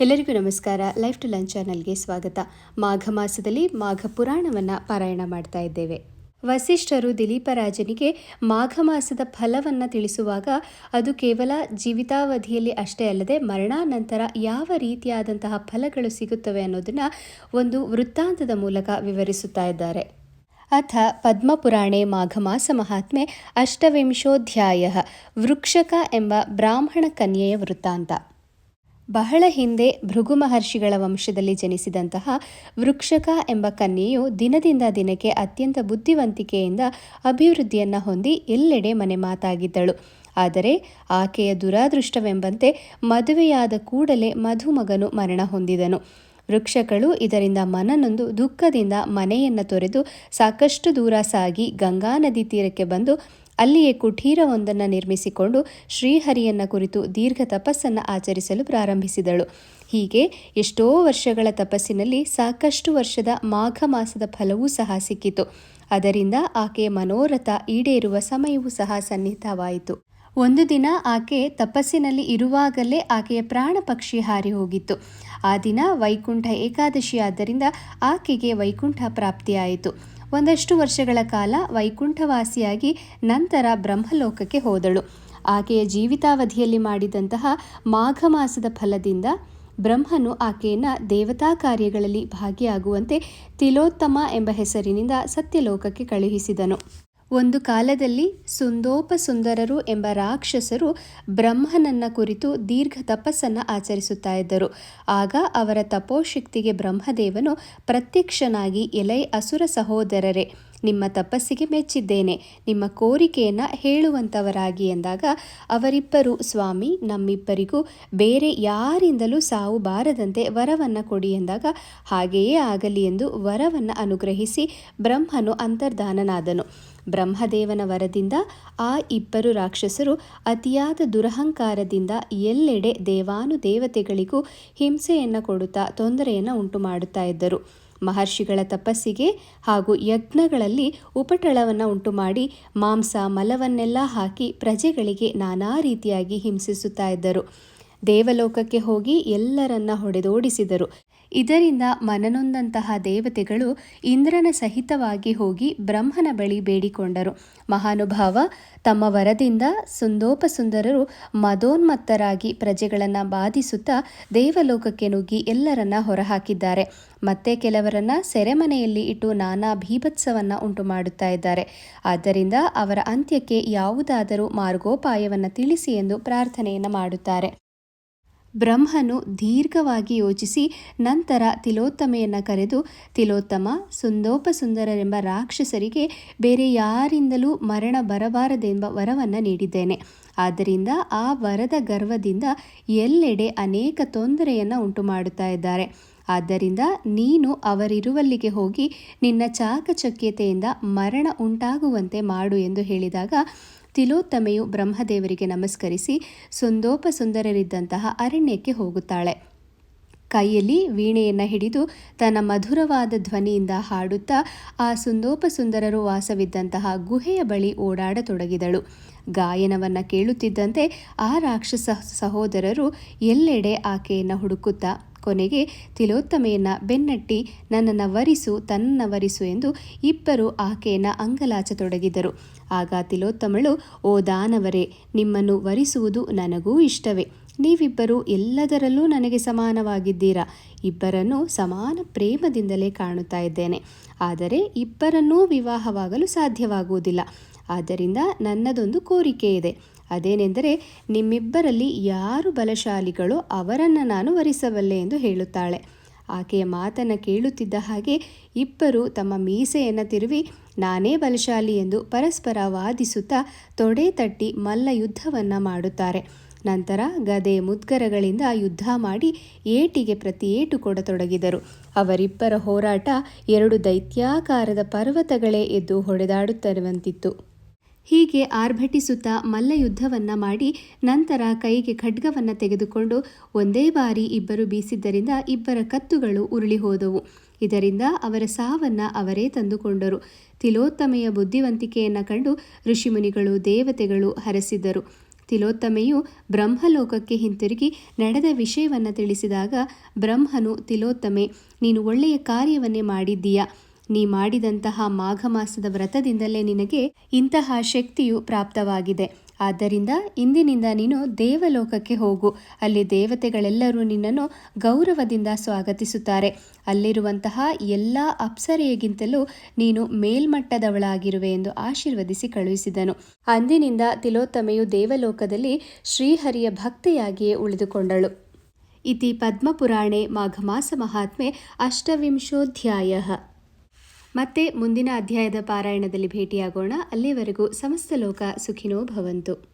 ಎಲ್ಲರಿಗೂ ನಮಸ್ಕಾರ. Life to lunch ಚಾನಲ್ಗೆ ಸ್ವಾಗತ. ಮಾಘ ಮಾಸದಲ್ಲಿ ಮಾಘ ಪುರಾಣವನ್ನು ಪಾರಾಯಣ ಮಾಡ್ತಾ ಇದ್ದೇವೆ. ವಸಿಷ್ಠರು ದಿಲೀಪರಾಜನಿಗೆ ಮಾಘ ಮಾಸದ ಫಲವನ್ನು ತಿಳಿಸುವಾಗ ಅದು ಕೇವಲ ಜೀವಿತಾವಧಿಯಲ್ಲಿ ಅಷ್ಟೇ ಅಲ್ಲದೆ ಮರಣಾನಂತರ ಯಾವ ರೀತಿಯಾದಂತಹ ಫಲಗಳು ಸಿಗುತ್ತವೆ ಅನ್ನೋದನ್ನು ಒಂದು ವೃತ್ತಾಂತದ ಮೂಲಕ ವಿವರಿಸುತ್ತಾ ಇದ್ದಾರೆ. ಅಥ ಪದ್ಮಪುರಾಣೆ ಮಾಘಮಾಸ ಮಹಾತ್ಮೆ ಅಷ್ಟವಿಂಶೋಧ್ಯಾಯ ವೃಕ್ಷಕ ಎಂಬ ಬ್ರಾಹ್ಮಣ ಕನ್ಯೆಯ ವೃತ್ತಾಂತ. ಬಹಳ ಹಿಂದೆ ಭೃಗು ಮಹರ್ಷಿಗಳ ವಂಶದಲ್ಲಿ ಜನಿಸಿದಂತಹ ವೃಕ್ಷಕ ಎಂಬ ಕನ್ಯೆಯು ದಿನದಿಂದ ದಿನಕ್ಕೆ ಅತ್ಯಂತ ಬುದ್ಧಿವಂತಿಕೆಯಿಂದ ಅಭಿವೃದ್ಧಿಯನ್ನು ಹೊಂದಿ ಎಲ್ಲೆಡೆ ಮನೆ ಮಾತಾಗಿದ್ದಳು. ಆದರೆ ಆಕೆಯ ದುರಾದೃಷ್ಟವೆಂಬಂತೆ ಮದುವೆಯಾದ ಕೂಡಲೇ ಮಧುಮಗನು ಮರಣ ಹೊಂದಿದನು. ವೃಕ್ಷಗಳು ಇದರಿಂದ ಮನನೊಂದು ದುಃಖದಿಂದ ಮನೆಯನ್ನು ತೊರೆದು ಸಾಕಷ್ಟು ದೂರ ಸಾಗಿ ಗಂಗಾ ನದಿ ತೀರಕ್ಕೆ ಬಂದು ಅಲ್ಲಿಯೇ ಕುಠೀರವೊಂದನ್ನು ನಿರ್ಮಿಸಿಕೊಂಡು ಶ್ರೀಹರಿಯನ್ನ ಕುರಿತು ದೀರ್ಘ ತಪಸ್ಸನ್ನು ಆಚರಿಸಲು ಪ್ರಾರಂಭಿಸಿದಳು. ಹೀಗೆ ಎಷ್ಟೋ ವರ್ಷಗಳ ತಪಸ್ಸಿನಲ್ಲಿ ಸಾಕಷ್ಟು ವರ್ಷದ ಮಾಘ ಮಾಸದ ಫಲವೂ ಸಹ ಸಿಕ್ಕಿತು. ಅದರಿಂದ ಆಕೆಯ ಮನೋರಥ ಈಡೇರುವ ಸಮಯವೂ ಸಹ ಸನ್ನಿಹಿತವಾಯಿತು. ಒಂದು ದಿನ ಆಕೆ ತಪಸ್ಸಿನಲ್ಲಿ ಇರುವಾಗಲೇ ಆಕೆಯ ಪ್ರಾಣ ಪಕ್ಷಿ ಹಾರಿ ಹೋಗಿತ್ತು. ಆ ದಿನ ವೈಕುಂಠ ಏಕಾದಶಿ ಆದ್ದರಿಂದ ಆಕೆಗೆ ವೈಕುಂಠ ಪ್ರಾಪ್ತಿಯಾಯಿತು. ಒಂದಷ್ಟು ವರ್ಷಗಳ ಕಾಲ ವೈಕುಂಠವಾಸಿಯಾಗಿ ನಂತರ ಬ್ರಹ್ಮಲೋಕಕ್ಕೆ ಹೋದಳು. ಆಕೆಯ ಜೀವಿತಾವಧಿಯಲ್ಲಿ ಮಾಡಿದಂತಹ ಮಾಘ ಮಾಸದ ಫಲದಿಂದ ಬ್ರಹ್ಮನು ಆಕೆಯನ್ನು ದೇವತಾ ಕಾರ್ಯಗಳಲ್ಲಿ ಭಾಗಿಯಾಗುವಂತೆ ತಿಲೋತ್ತಮ ಎಂಬ ಹೆಸರಿನಿಂದ ಸತ್ಯಲೋಕಕ್ಕೆ ಕಳುಹಿಸಿದನು. ಒಂದು ಕಾಲದಲ್ಲಿ ಸುಂದೋಪ ಸುಂದರರು ಎಂಬ ರಾಕ್ಷಸರು ಬ್ರಹ್ಮನನ್ನ ಕುರಿತು ದೀರ್ಘ ತಪಸ್ಸನ್ನು ಆಚರಿಸುತ್ತಾ ಇದ್ದರು. ಆಗ ಅವರ ತಪೋಶಕ್ತಿಗೆ ಬ್ರಹ್ಮದೇವನು ಪ್ರತ್ಯಕ್ಷನಾಗಿ ಎಲೈ ಅಸುರ ಸಹೋದರರೇ ನಿಮ್ಮ ತಪಸ್ಸಿಗೆ ಮೆಚ್ಚಿದ್ದೇನೆ, ನಿಮ್ಮ ಕೋರಿಕೆಯನ್ನು ಹೇಳುವಂಥವರಾಗಿ ಎಂದಾಗ ಅವರಿಬ್ಬರು, ಸ್ವಾಮಿ, ನಮ್ಮಿಬ್ಬರಿಗೂ ಬೇರೆ ಯಾರಿಂದಲೂ ಸಾವು ಬಾರದಂತೆ ವರವನ್ನು ಕೊಡಿ ಎಂದಾಗ, ಹಾಗೆಯೇ ಆಗಲಿ ಎಂದು ವರವನ್ನು ಅನುಗ್ರಹಿಸಿ ಬ್ರಹ್ಮನು ಅಂತರ್ಧಾನನಾದನು. ಬ್ರಹ್ಮದೇವನ ವರದಿಂದ ಆ ಇಬ್ಬರು ರಾಕ್ಷಸರು ಅತಿಯಾದ ದುರಹಂಕಾರದಿಂದ ಎಲ್ಲೆಡೆ ದೇವಾನು ದೇವತೆಗಳಿಗೂ ಹಿಂಸೆಯನ್ನು ಕೊಡುತ್ತಾ ತೊಂದರೆಯನ್ನು ಉಂಟು ಮಾಡುತ್ತಾ ಇದ್ದರು. ಮಹರ್ಷಿಗಳ ತಪಸ್ಸಿಗೆ ಹಾಗೂ ಯಜ್ಞಗಳಲ್ಲಿ ಉಪಟಳವನ್ನು ಉಂಟು ಮಾಡಿ ಮಾಂಸ ಮಲವನ್ನೆಲ್ಲ ಹಾಕಿ ಪ್ರಜೆಗಳಿಗೆ ನಾನಾ ರೀತಿಯಾಗಿ ಹಿಂಸಿಸುತ್ತಾ ಇದ್ದರು. ದೇವಲೋಕಕ್ಕೆ ಹೋಗಿ ಎಲ್ಲರನ್ನ ಹೊಡೆದೋಡಿಸಿದರು. ಇದರಿಂದ ಮನನೊಂದಂತಹ ದೇವತೆಗಳು ಇಂದ್ರನ ಸಹಿತವಾಗಿ ಹೋಗಿ ಬ್ರಹ್ಮನ ಬಳಿ ಬೇಡಿಕೊಂಡರು. ಮಹಾನುಭಾವ, ತಮ್ಮ ವರದಿಂದ ಸುಂದೋಪಸುಂದರರು ಮದೋನ್ಮತ್ತರಾಗಿ ಪ್ರಜೆಗಳನ್ನು ಬಾಧಿಸುತ್ತಾ ದೇವಲೋಕಕ್ಕೆ ನುಗ್ಗಿ ಎಲ್ಲರನ್ನ ಹೊರಹಾಕಿದ್ದಾರೆ. ಮತ್ತೆ ಕೆಲವರನ್ನ ಸೆರೆಮನೆಯಲ್ಲಿ ಇಟ್ಟು ನಾನಾ ಭೀಭತ್ಸವನ್ನು ಉಂಟು ಮಾಡುತ್ತಾ ಇದ್ದಾರೆ. ಆದ್ದರಿಂದ ಅವರ ಅಂತ್ಯಕ್ಕೆ ಯಾವುದಾದರೂ ಮಾರ್ಗೋಪಾಯವನ್ನು ತಿಳಿಸಿ ಎಂದು ಪ್ರಾರ್ಥನೆಯನ್ನು ಮಾಡುತ್ತಾರೆ. ಬ್ರಹ್ಮನು ದೀರ್ಘವಾಗಿ ಯೋಚಿಸಿ ನಂತರ ತಿಲೋತ್ತಮೆಯನ್ನು ಕರೆದು, ತಿಲೋತ್ತಮ, ಸುಂದೋಪಸುಂದರರೆಂಬ ರಾಕ್ಷಸರಿಗೆ ಬೇರೆ ಯಾರಿಂದಲೂ ಮರಣ ಬರಬಾರದೆಂಬ ವರವನ್ನು ನೀಡಿದ್ದೇನೆ. ಆದ್ದರಿಂದ ಆ ವರದ ಗರ್ವದಿಂದ ಎಲ್ಲೆಡೆ ಅನೇಕ ತೊಂದರೆಯನ್ನು ಉಂಟು ಮಾಡುತ್ತಾ ಇದ್ದಾರೆ. ಆದ್ದರಿಂದ ನೀನು ಅವರಿರುವಲ್ಲಿಗೆ ಹೋಗಿ ನಿನ್ನ ಚಾಕಚಕ್ಯತೆಯಿಂದ ಮರಣ ಉಂಟಾಗುವಂತೆ ಮಾಡು ಎಂದು ಹೇಳಿದಾಗ ತಿಲೋತ್ತಮೆಯು ಬ್ರಹ್ಮದೇವರಿಗೆ ನಮಸ್ಕರಿಸಿ ಸುಂದೋಪ ಸುಂದರರಿದ್ದಂತಹ ಅರಣ್ಯಕ್ಕೆ ಹೋಗುತ್ತಾಳೆ. ಕೈಯಲ್ಲಿ ವೀಣೆಯನ್ನು ಹಿಡಿದು ತನ್ನ ಮಧುರವಾದ ಧ್ವನಿಯಿಂದ ಹಾಡುತ್ತಾ ಆ ಸುಂದೋಪ ಸುಂದರರು ವಾಸವಿದ್ದಂತಹ ಗುಹೆಯ ಬಳಿ ಓಡಾಡತೊಡಗಿದಳು. ಗಾಯನವನ್ನು ಕೇಳುತ್ತಿದ್ದಂತೆ ಆ ರಾಕ್ಷಸ ಸಹೋದರರು ಎಲ್ಲೆಡೆ ಆಕೆಯನ್ನು ಹುಡುಕುತ್ತಾ ಕೊನೆಗೆ ತಿಲೋತ್ತಮೆಯನ್ನ ಬೆನ್ನಟ್ಟಿ ನನ್ನನ್ನು ವರಿಸು ತನ್ನ ವರಿಸು ಎಂದು ಇಬ್ಬರು ಆಕೆಯನ್ನು ಅಂಗಲಾಚತೊಡಗಿದರು. ಆಗ ತಿಲೋತ್ತಮಳು, ಓ ದಾನವರೇ, ನಿಮ್ಮನ್ನು ವರಿಸುವುದು ನನಗೂ ಇಷ್ಟವೇ. ನೀವಿಬ್ಬರು ಎಲ್ಲದರಲ್ಲೂ ನನಗೆ ಸಮಾನವಾಗಿದ್ದೀರಾ? ಇಬ್ಬರನ್ನು ಸಮಾನ ಪ್ರೇಮದಿಂದಲೇ ಕಾಣುತ್ತಾ ಇದ್ದೇನೆ. ಆದರೆ ಇಬ್ಬರನ್ನೂ ವಿವಾಹವಾಗಲು ಸಾಧ್ಯವಾಗುವುದಿಲ್ಲ. ಆದ್ದರಿಂದ ನನ್ನದೊಂದು ಕೋರಿಕೆ ಇದೆ ಅದೇನೆಂದರೆ ನಿಮ್ಮಿಬ್ಬರಲ್ಲಿ ಯಾರು ಬಲಶಾಲಿಗಳೋ ಅವರನ್ನು ನಾನು ವರಿಸಬಲ್ಲೆ ಎಂದು ಹೇಳುತ್ತಾಳೆ. ಆಕೆಯ ಮಾತನ್ನು ಕೇಳುತ್ತಿದ್ದ ಹಾಗೆ ಇಬ್ಬರು ತಮ್ಮ ಮೀಸೆಯನ್ನು ತಿರುವಿ ನಾನೇ ಬಲಶಾಲಿ ಎಂದು ಪರಸ್ಪರ ವಾದಿಸುತ್ತಾ ತೊಡೆ ತಟ್ಟಿ ಮಲ್ಲ ಯುದ್ಧವನ್ನು ಮಾಡುತ್ತಾರೆ. ನಂತರ ಗದೆ ಮುದ್ಗರಗಳಿಂದ ಯುದ್ಧ ಮಾಡಿ ಏಟಿಗೆ ಪ್ರತಿ ಏಟು ಕೊಡತೊಡಗಿದರು. ಅವರಿಬ್ಬರ ಹೋರಾಟ ಎರಡು ದೈತ್ಯಾಕಾರದ ಪರ್ವತಗಳೇ ಎದ್ದು ಹೊಡೆದಾಡುತ್ತಿರುವಂತಿತ್ತು ಹೀಗೆ ಆರ್ಭಟಿಸುತ್ತಾ ಮಲ್ಲಯುದ್ಧವನ್ನ ಮಾಡಿ ನಂತರ ಕೈಗೆ ಖಡ್ಗವನ್ನು ತೆಗೆದುಕೊಂಡು ಒಂದೇ ಬಾರಿ ಇಬ್ಬರು ಬೀಸಿದ್ದರಿಂದ ಇಬ್ಬರ ಕತ್ತುಗಳು ಉರುಳಿ ಹೋದವು ಇದರಿಂದ ಅವರ ಸಾವನ್ನ ಅವರೇ ತಂದುಕೊಂಡರು. ತಿಲೋತ್ತಮೆಯ ಬುದ್ಧಿವಂತಿಕೆಯನ್ನು ಕಂಡು ಋಷಿಮುನಿಗಳು ದೇವತೆಗಳು ಹರಸಿದ್ದರು ತಿಲೋತ್ತಮೆಯು ಬ್ರಹ್ಮಲೋಕಕ್ಕೆ ಹಿಂತಿರುಗಿ ನಡೆದ ವಿಷಯವನ್ನು ತಿಳಿಸಿದಾಗ, ಬ್ರಹ್ಮನು ತಿಲೋತ್ತಮೆ, ನೀನು ಒಳ್ಳೆಯ ಕಾರ್ಯವನ್ನೇ ಮಾಡಿದ್ದೀಯಾ? ನೀ ಮಾಡಿದಂತಹ ಮಾಘ ಮಾಸದ ವ್ರತದಿಂದಲೇ ನಿನಗೆ ಇಂತಹ ಶಕ್ತಿಯು ಪ್ರಾಪ್ತವಾಗಿದೆ. ಆದ್ದರಿಂದ ಇಂದಿನಿಂದ ನೀನು ದೇವಲೋಕಕ್ಕೆ ಹೋಗು. ಅಲ್ಲಿ ದೇವತೆಗಳೆಲ್ಲರೂ ನಿನ್ನನ್ನು ಗೌರವದಿಂದ ಸ್ವಾಗತಿಸುತ್ತಾರೆ. ಅಲ್ಲಿರುವಂತಹ ಎಲ್ಲ ಅಪ್ಸರೆಯಗಿಂತಲೂ ನೀನು ಮೇಲ್ಮಟ್ಟದವಳಾಗಿರುವೆ ಎಂದು ಆಶೀರ್ವದಿಸಿ ಕಳುಹಿಸಿದನು. ಅಂದಿನಿಂದ ತಿಲೋತ್ತಮೆಯು ದೇವಲೋಕದಲ್ಲಿ ಶ್ರೀಹರಿಯ ಭಕ್ತೆಯಾಗಿಯೇ ಉಳಿದುಕೊಂಡಳು. ಇತಿ ಪದ್ಮಪುರಾಣೆ ಮಾಘಮಾಸ ಮಹಾತ್ಮೆ ಅಷ್ಟವಿಂಶೋಧ್ಯಾಯ. ಮತ್ತೆ ಮುಂದಿನ ಅಧ್ಯಾಯದ ಪಾರಾಯಣದಲ್ಲಿ ಭೇಟಿಯಾಗೋಣ. ಅಲ್ಲಿವರೆಗೂ ಸಮಸ್ತ ಲೋಕ ಸುಖಿನೋ ಭವಂತು.